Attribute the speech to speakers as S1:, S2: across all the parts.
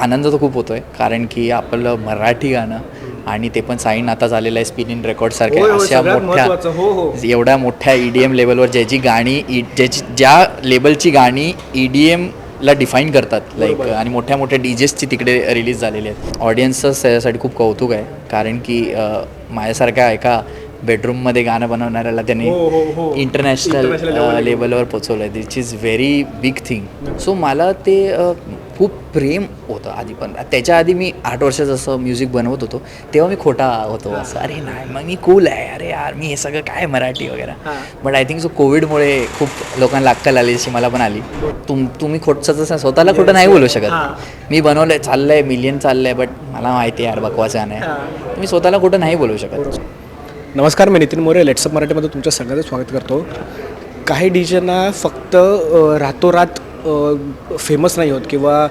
S1: आनंद तर खूप होतो आहे कारण की आपलं मराठी गाणं आणि ते पण साईन आता झालेलं आहे स्पिन इन रेकॉर्डसारख्या अशा मोठ्या.
S2: हो, हो.
S1: एवढ्या मोठ्या ई डी एम लेवलवर ज्याची गाणी ई ज्याची ज्या लेबलची गाणी ई डी एमला डिफाईन करतात लाईक आणि मोठ्या मोठ्या डी जेसची तिकडे रिलीज झालेली आहेत ऑडियन्सचं त्याच्यासाठी खूप कौतुक आहे कारण की माझ्यासारख्या एका बेडरूममध्ये गाणं बनवणाऱ्याला त्यांनी. इंटरनॅशनल
S2: ला
S1: लेवलवर पोचवलं आहे this is very big thing so मला ते खूप प्रेम होतं आधी पण. त्याच्या आधी मी आठ वर्षाचं असं म्युझिक बनवत होतो. तेव्हा मी खोटा होतो. असं अरे नाही मग मी कूल आहे. अरे यार मी हे सगळं काय मराठी वगैरे. बट आय थिंक सो कोविडमुळे खूप लोकांना अक्कल आली जशी मला पण आली. तुम तुम्ही खोटचं तसं स्वतःला खोटं नाही बोलू शकत. मी बनवलंय चाललंय मिलियन चाललंय बट मला माहिती आहे यार बकवास गाणं आहे
S2: हां.
S1: मी स्वतःला खोटं नाही बोलू शकत.
S2: नमस्कार मी नितीन मोरे लेट्सअप मराठीमध्ये तुमच्या सगळ्यांचं स्वागत करतो. काही डीजेना फक्त रातोरात फेमस नाही होत किंवा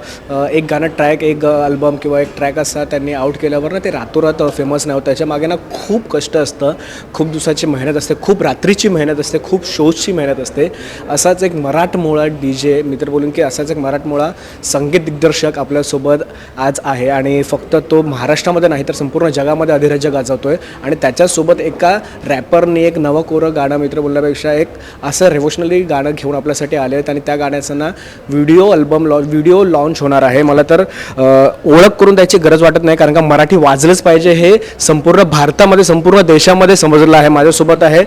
S2: एक गाणं ट्रॅक एक अल्बम किंवा एक ट्रॅक असा त्यांनी आउट केल्यावर ना ते रातोरात फेमस नाही होत. त्याच्यामागे ना खूप कष्ट असतं. खूप दिवसाची मेहनत असते खूप रात्रीची मेहनत असते खूप शोजची मेहनत असते. असाच एक मराठमोळा डी जे मी तर बोलून की असाच एक मराठमोळा संगीत दिग्दर्शक आपल्यासोबत आज आहे आणि फक्त तो महाराष्ट्रामध्ये नाही तर संपूर्ण जगामध्ये अधिराज्य आहे आणि त्याच्यासोबत एका रॅपरने एक नवं कोरं गाणं मित्र बोलण्यापेक्षा एक असं रेव्होशनली गाणं घेऊन आपल्यासाठी आले आहेत आणि त्या गाण्याचं ना व्हिडिओ अल्बम लॉ व्हिडिओ लॉन्च होणार आहे. मला तर ओळख करून द्यायची गरज वाटत नाही कारण का मराठी वाजलंच पाहिजे हे संपूर्ण भारतामध्ये संपूर्ण देशामध्ये समजलं आहे माझ्यासोबत आहे.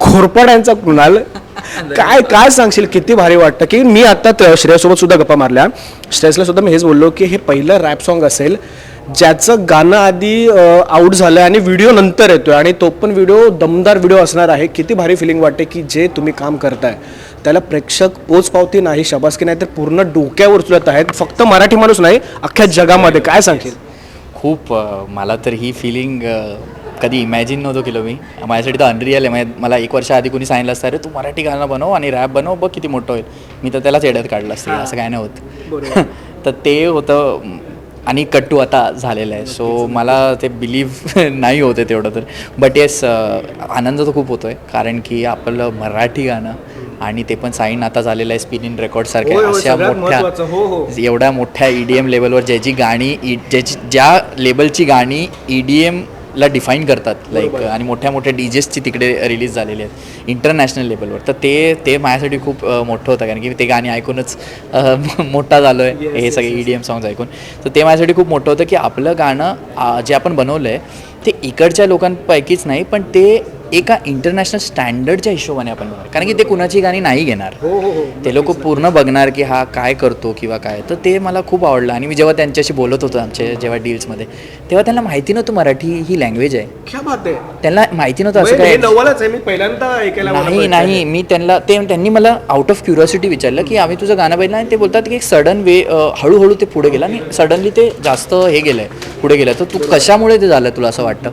S2: घोरपड यांचा कुणाल? काय काय सांगशील? किती भारी वाटतं की मी आता त- श्रेयासोबत सुद्धा गप्पा मारल्या. श्रेयसला सुद्धा मी हेच बोललो की हे पहिलं रॅप सॉन्ग असेल ज्याचं गाणं आधी आऊट झालं आणि व्हिडिओ नंतर येतोय. आणि तो पण व्हिडिओ दमदार व्हिडिओ असणार आहे. किती भारी फिलिंग वाटते की जे तुम्ही काम करताय. त्याला प्रेक्षक पोचपावती नाही शबासकी नाही तर पूर्ण डोक्यावर उचलत आहेत. फक्त मराठी माणूस नाही अख्ख्या जगामध्ये. काय सांगशील?
S1: खूप अ, मला तर ही फिलिंग कधी इमॅजिन नव्हतं केलं मी. माझ्यासाठी तर अनरियल आहे. म्हणजे मला एक वर्ष आधी कोणी सांगितलं असतं अरे तू मराठी गाणं बनव आणि रॅप बनव बघ किती मोठं होईल. मी तर त्यालाच एड्यात काढलं असतं असं काय नाही होत तर ते होतं म, आणि कट्टू आता झालेलं आहे. सो मला ते बिलीव्ह नाही होते तेवढं तर. बट येस आनंद तर खूप होतो आहे कारण की आपलं मराठी गाणं आणि ते पण साईन आता झालेलं आहे स्पिन इन रेकॉर्डसारख्या
S2: होय, होय,
S1: अशा मोठ्या.
S2: हो, हो.
S1: एवढ्या मोठ्या ई डी एम लेवलवर ज्याची गाणी ई ज्याची ज्या लेबलची गाणी ई डी एमला डिफाईन करतात लाईक आणि मोठ्या मोठ्या डी जेसची तिकडे रिलीज झालेली आहेत इंटरनॅशनल लेवलवर तर ते ते माझ्यासाठी खूप मोठं होतं कारण की ते गाणी ऐकूनच मोठा झालो आहे हे सगळे ई डी एम सॉंग्स ऐकून. तर ते माझ्यासाठी खूप मोठं होतं की आपलं गाणं जे आपण बनवलं आहे ते इकडच्या लोकांपैकीच नाही पण ते एका इंटरनॅशनल स्टँडर्डच्या हिशोबाने आपण बनवलं कारण की ते कुणाची गाणी नाही घेणार.
S2: हो हो हो.
S1: ते लोक पूर्ण बघणार की हा काय करतो किंवा काय. तर ते मला खूप आवडलं. आणि मी जेव्हा त्यांच्याशी बोलत होतो आमच्या जेव्हा डील्समध्ये तेव्हा त्यांना माहिती नव्हतं मराठी ही लँग्वेज आहे.
S2: आहे.
S1: त्यांना माहिती नव्हतं असं काय.
S2: आहे. मी पहिल्यांदा
S1: नाही. नाही. मी त्यांना ते त्यांनी मला आउट ऑफ क्युरिओसिटी विचारलं की आम्ही तुझं गाणं पाहिलं आणि ते बोलतात की सडन वे हळूहळू ते पुढे गेलं आणि सडनली ते जास्त हे गेलंय पुढे गेलं तर तू कशामुळे ते झालं तुला असं वाटतं?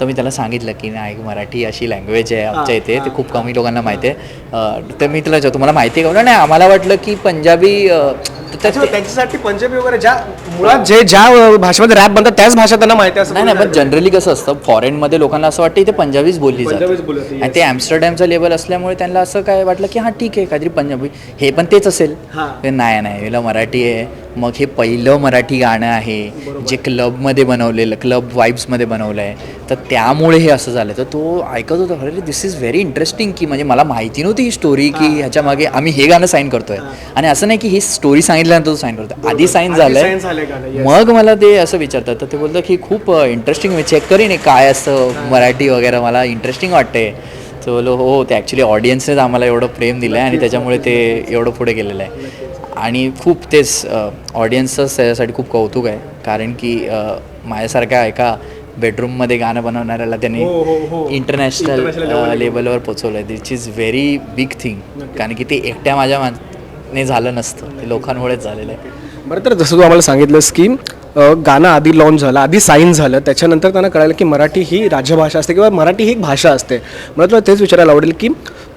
S1: तर मी त्याला सांगितलं की नाही मराठी अशी लँग्वेज आहे आमच्या इथे ते खूप कमी लोकांना माहिती आहे. तर मी तुला तुम्हाला माहिती आहे का? नाही आम्हाला वाटलं की पंजाबी
S2: त्यांच्यासाठी पंजाबी वगैरे ज्या मुळात जे ज्या भाषेमध्ये रॅप बनतात त्याच भाषा त्यांना माहिती असं
S1: नाही नाही पण जनरली कसं असतं फॉरेनमध्ये लोकांना असं वाटतं इथे पंजाबीच बोलली जाते. आणि ते ॲम्स्टरडॅमचा लेवल असल्यामुळे त्यांना असं काय वाटलं की हां ठीक आहे काहीतरी पंजाबी. हे पण तेच असेल.
S2: हां.
S1: नाही नाही याला मराठी आहे. मग हे पहिलं मराठी गाणं आहे जे क्लबमध्ये बनवलेलं क्लब वाईब्समध्ये बनवलं आहे तर त्यामुळे हे असं झालं तर तो ऐकत होता अरे दिस इज व्हेरी इंटरेस्टिंग की म्हणजे मला माहिती नव्हती ही स्टोरी की ह्याच्या मागे आम्ही हे गाणं साईन करतोय. आणि असं नाही की ही स्टोरी सांगितल्यानंतर तो साईन करतोय. आधी साईन झालंय. मग मला ते असं विचारतात. तर ते बोलतं की खूप इंटरेस्टिंग मी चेक करीन काय असतं मराठी वगैरे मला इंटरेस्टिंग वाटते तर बोलो हो ते ॲक्च्युली ऑडियन्सनेच आम्हाला एवढं प्रेम दिलं आहे आणि त्याच्यामुळे ते एवढं पुढे गेलेलं आहे. आणि खूप तेच ऑडियन्सचंच त्याच्यासाठी खूप कौतुक आहे. कारण की माझ्यासारख्या एका बेडरूममध्ये गाणं बनवणाऱ्याला त्यांनी. इंटरनॅशनल लेवलवर पोचवलं आहे which is very big thing कारण की ते एकट्या माझ्या माने झालं नसतं. ते लोकांमुळेच झालेलं आहे.
S2: बरं तर जसं तू आम्हाला सांगितलंस की गाणं आधी लॉन्च झालं आधी साईन झालं. त्याच्यानंतर त्यांना कळालं की मराठी ही राज्यभाषा असते किंवा मराठी ही एक भाषा असते. मला तुला तेच विचारायला आवडेल की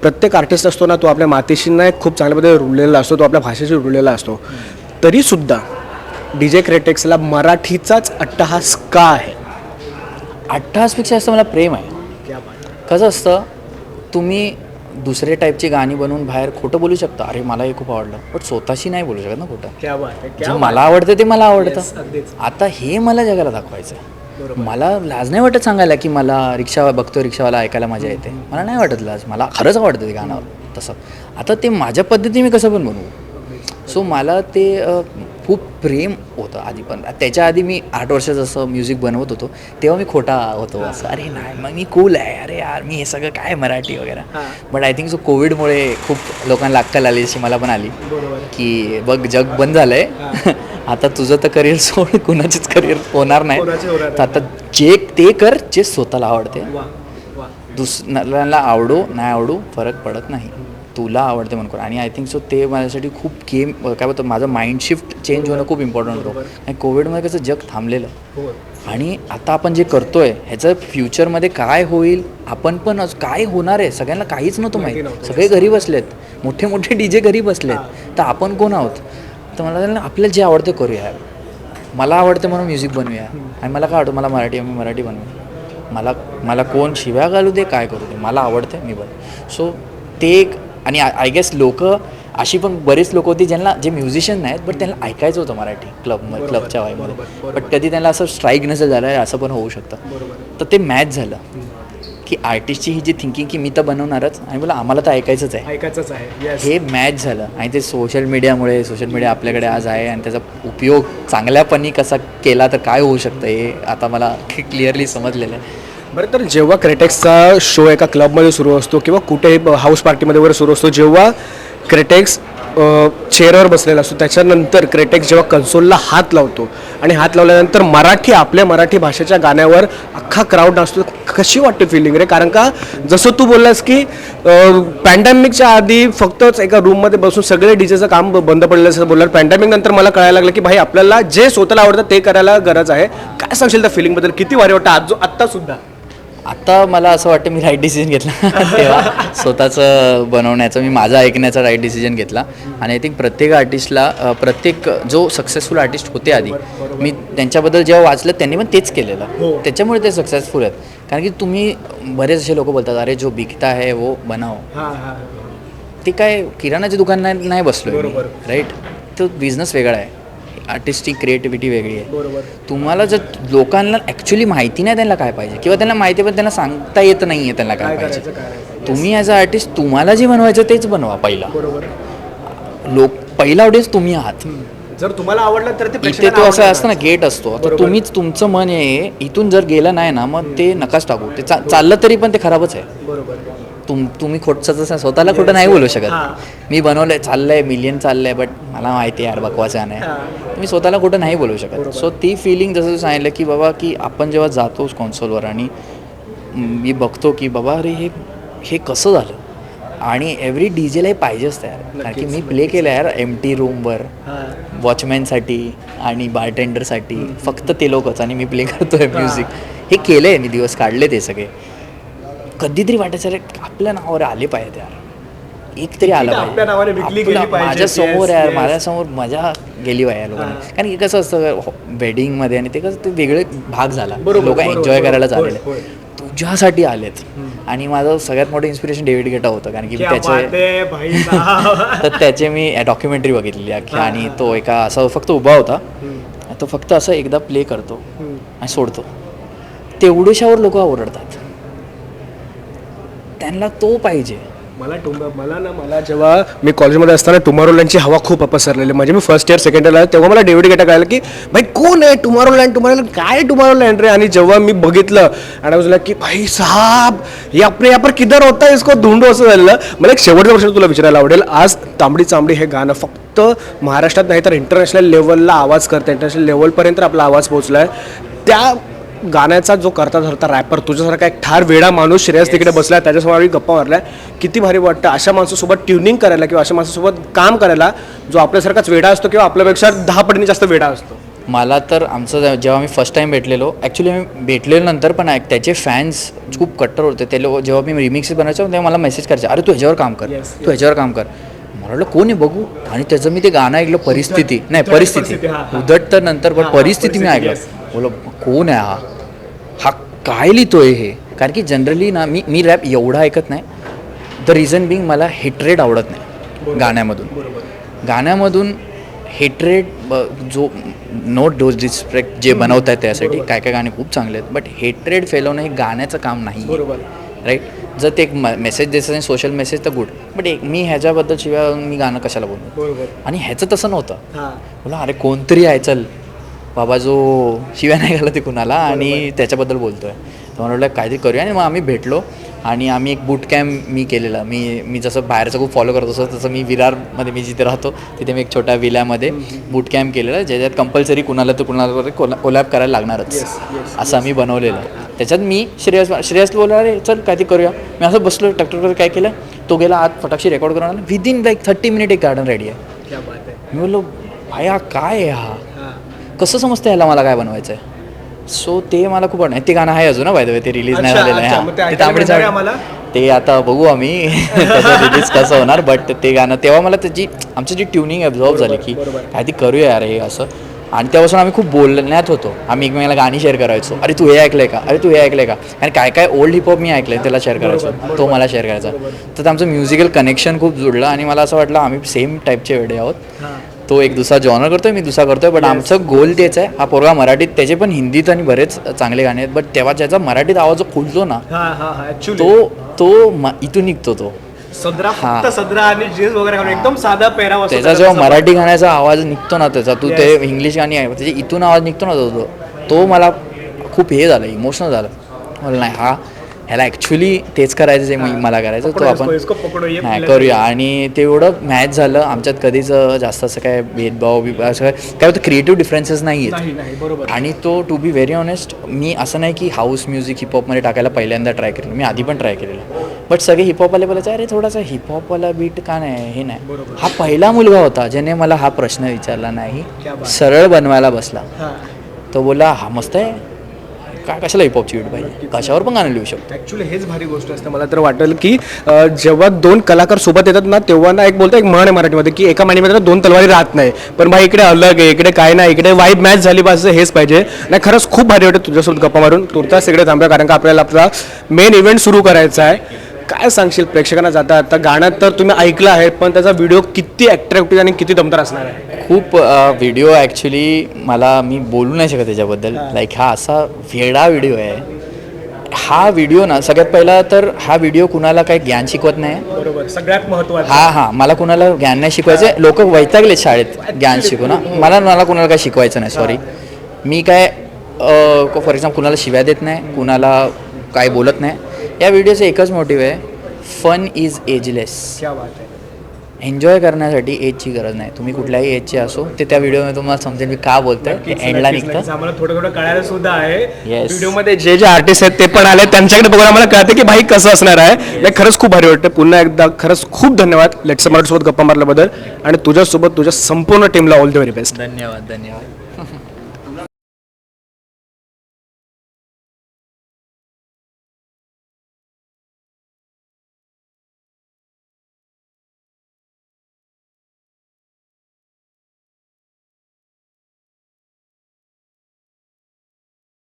S2: प्रत्येक आर्टिस्ट असतो ना तो आपल्या मातीशी ना एक खूप चांगल्या पद्धतीने रुळलेला असतो तो आपल्या भाषेशी रुळलेला असतो. तरीसुद्धा डी जे क्रेटेक्सला मराठीचाच अट्टहास का आहे?
S1: अठ्ठासपेक्षा जास्त मला प्रेम आहे. कसं असतं तुम्ही दुसरे टाईपची गाणी बनवून बाहेर खोटं बोलू शकता. अरे मला हे खूप आवडलं. बट स्वतःशी नाही बोलू शकत ना खोटं.
S2: क्या बात आहे
S1: जे मला आवडतं ते मला आवडतं. आता हे मला जगाला दाखवायचं आहे. मला लाज नाही वाटत सांगायला की मला रिक्षा बघतो रिक्षावाला ऐकायला मजा येते. मला नाही वाटत लाज. मला खरंच आवडतं ते गाणं तसं. आता ते माझ्या पद्धतीने मी कसं पण बनवू. सो मला ते खूप प्रेम होतं आधी पण. त्याच्या आधी मी आठ वर्ष जसं म्युझिक बनवत होतो. तेव्हा मी खोटा होतो. असं अरे नाही मग मी कूल आहे. अरे यार मी हे सगळं काय मराठी वगैरे. बट आय थिंक सो कोविडमुळे खूप लोकांना अक्कल आली जशी मला पण आली. की बघ जग बंद झालंय. आता तुझं तर करिअर सोड कुणाचीच करिअर होणार नाही. तर आता जे ते कर जे स्वतःला आवडते. दुसऱ्याला आवडो नाही आवडो फरक पडत नाही. तुला आवडते म्हणून. आणि आय थिंक सो ते माझ्यासाठी खूप गेम काय बोलतो माझं माइंड शिफ्ट चेंज होणं खूप इम्पॉर्टंट होतं. आणि कोविडमध्ये कसं जग थांबलेलं.
S2: हो.
S1: आणि आता आपण जे करतोय ह्याचं फ्युचरमध्ये काय होईल आपण पण काय होणार आहे सगळ्यांना काहीच नव्हतं माहीत सगळे घरी बसलेत. मोठे मोठे डी जे घरी बसलेत. तर आपण कोण आहोत? तर मला आपल्याला जे आवडतं करूया. मला आवडतं म्हणून म्युझिक बनवूया. आणि मला काय आवडतं? मला मराठी मी मराठी बनवूया मला मला कोण शिव्या घालू दे काय करू दे. मला आवडतं मी बन सो ते एक आणि आय गेस लोक अशी पण बरेच लोक होती ज्यांना जे म्युझिशियन नाहीत बट त्यांना ऐकायचं होतं मराठी क्लब क्लबच्या वाईमध्ये बट कधी त्यांना असं स्ट्राईक नसेल झालं आहे असं पण होऊ शकतं. तर ते मॅच झालं. की आर्टिस्टची ही जी थिंकिंग की मी तर बनवणारच आणि मला आम्हाला तर ऐकायचंच आहे.
S2: ऐकायचंच आहे. येस
S1: हे मॅच झालं. आणि ते सोशल मीडियामुळे सोशल मीडिया आपल्याकडे आज आहे आणि त्याचा उपयोग चांगल्यापणी कसा केला तर काय होऊ शकतं हे आता मला क्लिअरली समजलेलं आहे.
S2: बरं तर जेव्हा क्रेटेक्सचा शो एका क्लबमध्ये सुरू असतो किंवा कुठेही ब- हाऊस पार्टीमध्ये वगैरे सुरू असतो जेव्हा क्रेटेक्स चेअरवर बसलेला असतो. त्याच्यानंतर क्रेटेक्स जेव्हा कन्सोलला हात लावतो आणि हात लावल्यानंतर मराठी आपल्या मराठी भाषेच्या गाण्यावर अख्खा क्राऊड असतो कशी वाटते फिलिंग रे? कारण का जसं तू बोललास की पॅन्डेमिकच्या आधी फक्तच एका रूममध्ये बसून सगळे डीजेचं काम बंद पडलेलं असं बोलणार. पॅन्डेमिक नंतर मला कळायला लागलं की भाई आपल्याला जे स्वतःला आवडतं ते करायला गरज आहे. काय सांगशील त्या फिलिंगबद्दल किती वारे वाटतं आज जो आत्तासुद्धा
S1: आता मला असं वाटतं मी राईट डिसिजन घेतला. तेव्हा स्वतःचं बनवण्याचं मी माझा ऐकण्याचा राईट डिसिजन घेतला. आणि आय थिंक प्रत्येक आर्टिस्टला प्रत्येक जो सक्सेसफुल आर्टिस्ट होते आधी मी त्यांच्याबद्दल जेव्हा वाचलं त्यांनी पण तेच केलेलं. त्याच्यामुळे ते सक्सेसफुल आहेत. कारण की तुम्ही बरेच असे लोक बोलतात अरे जो बिकता है वो बनाओ.
S2: हां हां.
S1: ते काय किराणाचे दुकान नाही नाही बसलो राईट तो बिझनेस वेगळा आहे. आर्टिस्टची क्रिएटिव्हिटी वेगळी आहे.
S2: बरोबर.
S1: तुम्हाला जर लोकांना ॲक्च्युली माहिती नाही त्यांना काय पाहिजे किंवा त्यांना माहिती पण त्यांना सांगता येत नाही आहे त्यांना काय पाहिजे. तुम्ही ॲज अ आर्टिस्ट तुम्हाला जे बनवायचं तेच बनवा पहिला.
S2: बरोबर.
S1: लोक पहिला ऑडियन्स तुम्ही आहात.
S2: जर तुम्हाला आवडलं तर ते
S1: इथे तो असं. असतं ना गेट असतो. आता
S2: बरोबर.
S1: तुम्हीच तुमचं मन आहे इथून जर गेलं नाही ना मग ते नकाच टाकू. ते चा- चाललं तरी पण ते खराबच आहे.
S2: बरोबर.
S1: तुम तुम्ही खोटचं जसं स्वतःला खोटं नाही बोलू शकत. मी बनवलंय चाललंय मिलियन चाललंय बट मला माहिती आहे यार बकवास गाणं आहे मी स्वतःला खोटं नाही बोलू शकत. सो ती फिलिंग जसं सांगितलं की बाबा की आपण जेव्हा जातो कॉन्सोलवर आणि मी बघतो की बाबा अरे हे हे कसं झालं? आणि एव्हरी डी जेला हे पाहिजेच तयार कारण की मी प्ले केलं यार एम टी रूमवर वॉचमॅनसाठी आणि बारटेंडरसाठी फक्त ते लोकच आणि मी प्ले करतोय म्युझिक हे केलं आहे मी दिवस काढले ते सगळे. कधीतरी वाटायचं अरे आपल्या नावावर आले पाहिजे यार. एक तरी आलं
S2: पाहिजे. माझ्यासमोर
S1: यार. माझ्यासमोर मजा गेली पाहिजे लोकांना. कारण की कसं असतं वेडिंगमध्ये आणि ते कसं ते वेगळे भाग झाला. लोक एन्जॉय करायला. चालले. तुझ्यासाठी आलेत. आणि माझं सगळ्यात मोठं इन्स्पिरेशन डेव्हिड गेटा होतं. कारण की त्याचे
S2: है.
S1: तर त्याचे मी डॉक्युमेंटरी बघितलेली अख्खी आणि तो एका असा फक्त उभा होता. तो फक्त असं एकदा प्ले करतो आणि सोडतो. तेवढ्याशावर लोक ओरडतात त्यांना तो पाहिजे.
S2: मला टुम मला ना मला जेव्हा मी कॉलेजमध्ये असताना टुमारोलँडची हवा खूप पसरलेली. म्हणजे मी फर्स्ट इयर सेकंड इयरला तेव्हा मला डेव्हिड गेटा कळलं की भाई कोण आहे टुमारोलँड टुमारोलँड काय टुमारोलँड रे आणि जेव्हा मी बघितलं आणि बोलला की भाई साहब हे अपने यापर किधर होता इसको ढूंढो असं झालेलं. मला एक शेवटचा प्रश्न तुला विचारायला आवडेल. आज तांबडी चांबडी हे गाणं फक्त महाराष्ट्रात नाही तर इंटरनॅशनल लेवलला आवाज करतं. इंटरनॅशनल लेवलपर्यंत आपला आवाज पोहोचला आहे त्या गाण्याचा जो करता धरता रॅपर तुझ्यासारखा एक ठार वेडा माणूस श्रेयस तिकडे बसला त्याच्यासमोर आम्ही गप्पा मारल्या. किती भारी वाटतं अशा माणसासोबत ट्युनिंग करायला किंवा अशा माणसासोबत काम करायला जो आपल्यासारखाच वेडा असतो किंवा आपल्यापेक्षा दहा पटीने जास्त वेडा असतो.
S1: मला तर आमचं जेव्हा मी फर्स्ट टाइम भेटलेलो ॲक्च्युली मी भेटलेलो नंतर पण ऐक त्याचे फॅन्स खूप कट्टर होते. ते लोक जेव्हा मी रिमिक्स बनायचो तेव्हा मला मेसेज करायचे अरे तू ह्याच्यावर काम कर तू ह्याच्यावर काम कर. मला वाटलं कोण आहे बघू? आणि त्याचं मी ते गाणं ऐकलं परिस्थिती. नाही परिस्थिती. उदट तर नंतर पण परिस्थिती मी ऐकलं. बोलो कोण आहे हा? काय लिहितोय हे? कारण की जनरली ना मी मी रॅप एवढा ऐकत नाही. द रिझन बिंग मला हेटरेड आवडत नाही गाण्यामधून. गाण्यामधून हेटरेड जो नो डोज डिस्पेक्ट जे बनवत आहेत त्यासाठी काय काय गाणे खूप चांगले आहेत. बट हेटरेड फैलवणं हे गाण्याचं काम नाही
S2: बरोबर.
S1: राईट जर ते एक मेसेज द्यायचं नाही सोशल मेसेज तर गुड बट एक मी ह्याच्याबद्दल शिवाय मी गाणं कशाला बोलू
S2: बरोबर.
S1: आणि ह्याचं तसं नव्हतं.
S2: हां.
S1: बोला अरे कोणतरी आहे चल. बाबा जो शिव्या नाही घालत आहे कुणाला आणि त्याच्याबद्दल बोलतोय. तर मला वाटलं काहीतरी करूया. आणि मग आम्ही भेटलो आणि आम्ही एक बूट कॅम्प मी केलेला. मी मी जसं बाहेरचं खूप फॉलो करत असतो तसं मी विरारमध्ये मी जिथे राहतो तिथे मी एक छोट्या विल्यामध्ये बूट कॅम्प केलेला ज्याच्यात कंपल्सरी कुणाला तर कुणाला कोला कोलॅप करायला लागणारच. असं आम्ही बनवलेलं. त्याच्यात मी श्रेयस श्रेयस बोलला अरे चल काहीतरी करूया. मी असं बसलो टॅक्टर काय केलं तो गेला आत फटाक्षी रेकॉर्ड करून आला. विदिन लाईक थर्टी मिनिट एक गार्डन रेडी आहे.
S2: आहे.
S1: मी बोललो हा काय आहे हां? कसं समजतं ह्याला मला काय बनवायचं आहे सो ते मला खूप आवडलं ते गाणं आहे अजून बाय द ते रिलीज नाही झालेलं आहे. हां.
S2: ते
S1: ते
S2: ऐकायला
S1: तांबडी
S2: मिळणार आहे
S1: साडी-
S2: आम्हाला?
S1: ते आता बघू आम्ही रिलीज कसं होणार बट ते गाणं तेव्हा मला त्याची आमची जी ट्युनिंग ॲब्झॉर्व झाली की
S2: बरोबर.
S1: काहीतरी करूया यार हे असं. आणि तेव्हापासून आम्ही खूप बोलण्यात होतो. आम्ही एकमेकाला गाणी शेअर करायचो. अरे तू हे ऐकलंय का? अरे तू हे ऐकलंय का? आणि काय काय ओल्ड हिपहॉप मी ऐकलंय त्याला शेअर करायचो. तो मला शेअर करायचा. तर आमचं म्युझिकल कनेक्शन खूप जुळलं आणि मला असं वाटलं आम्ही सेम टाईपचे वेडे आहोत. तो एक दुसरा जॉनर करतोय मी दुसरा करतोय बट आमचं गोल तेच आहे हा पोरगा मराठीत त्याचे पण हिंदीत आणि बरेच चांगले गाणे आहेत बट तेव्हा ज्याचा मराठीत आवाज जो खुलतो ना
S2: हां हां हां
S1: तो तो म- इथून निघतो तो
S2: सदरा
S1: हां.
S2: फक्त सदरा आणि जीन्स वगैरे घालून एकदम साधा पेहराव असतो
S1: त्याचा जेव्हा. मराठी गाण्याचा आवाज निघतो ना त्याचा तू ते. इंग्लिश गाणी आहे त्याचे इथून आवाज निघतो ना तो तो तो मला खूप हे झालं इमोशनल झालं मला नाही हा ह्याला ॲक्च्युली तेच करायचं जे मी- मला करायचं तो आपण नाही करूया. आणि तेवढं मॅच झालं. आमच्यात कधीच जास्त असं काय भेदभाव बिभाव असं काय काय होतं क्रिएटिव्ह डिफरन्सेस नाही आहेत
S2: नाही नाही बरोबर.
S1: आणि तो टू बी व्हेरी ऑनेस्ट मी असं नाही की हाऊस म्युझिक हिपहॉपमध्ये टाकायला पहिल्यांदा ट्राय केलेलं. मी आधी पण ट्राय केलेलं. बट सगळे हिपहॉपवाले बोलायचे अरे थोडासा हिपहॉपवाला बीट का नाही? हे नाही. हा पहिला मुलगा होता ज्याने मला हा प्रश्न विचारला नाही. सरळ बनवायला बसला. तो बोला हा मस्त आहे. काय कशाला हिपॉपची बीट पाहिजे कशावर पण गाणं लिहू शकतो.
S2: ॲक्च्युली हेच भारी गोष्ट असते. मला तर वाटेल की जेव्हा दोन कलाकार सोबत येतात ना तेव्हा ना एक बोलतो एक म्हण आहे मराठीमध्ये की एका महिन्यामध्ये दोन तलवारी राहत नाही. पण भाई इकडे अलग आहे इकडे काय नाही इकडे वाईब मॅच झाली पाहिजे हेच पाहिजे. नाही खरंच खूप भारी वाटतं तुझ्यासोबत गप्पा मारून. तुर्तास इकडे थांबूया कारण का आपल्याला आपला मेन इव्हेंट सुरू करायचा आहे. काय सांगशील? प्रेक्षकांना जाता आता गाणं तर तुम्ही ऐकलं आहे पण त्याचा व्हिडिओ किती अट्रॅक्टिव्ह आणि किती दमदार असणार आहे?
S1: खूप व्हिडिओ ॲक्च्युली मला मी बोलू नाही शकत त्याच्याबद्दल. लाईक हा असा वेडा व्हिडिओ आहे. हा व्हिडिओ ना सगळ्यात पहिला तर हा व्हिडिओ कुणाला काही ज्ञान शिकवत नाही.
S2: बरोबर सगळ्यात महत्वाचं.
S1: हा हा. मला कुणाला ज्ञान नाही शिकवायचं. लोक वैतागले शाळेत ज्ञान शिकू ना मला मला कुणाला काय शिकवायचं नाही सॉरी मी काय फॉर एक्झाम्पल कुणाला शिव्या देत नाही कुणाला काय बोलत नाही. या व्हिडिओचं एकच मोटिव्ह आहे फन इज एजलेस
S2: क्या बात आहे.
S1: एन्जॉय करण्यासाठी एजची गरज नाही. तुम्ही कुठल्याही एजचे असो ते त्या व्हिडिओमध्ये तुम्हाला समजेल मी का बोलतोय. एंडला निघतं.
S2: आम्हाला थोडं थोडं कळायला सुद्धा आहे.
S1: Yes.
S2: व्हिडिओमध्ये जे जे आर्टिस्ट आहेत ते पण आले. त्यांच्याकडे बघून आम्हाला कळतं की भाई कसं असणार आहे. नाही खरंच खूप भारी वाटतं पुन्हा एकदा खरंच खूप धन्यवाद लेट्स सोबत गप्पा मारल्याबद्दल. आणि तुझ्यासोबत तुझ्या संपूर्ण टीमला ऑल द व्हेरी बेस्ट
S1: धन्यवाद धन्यवाद.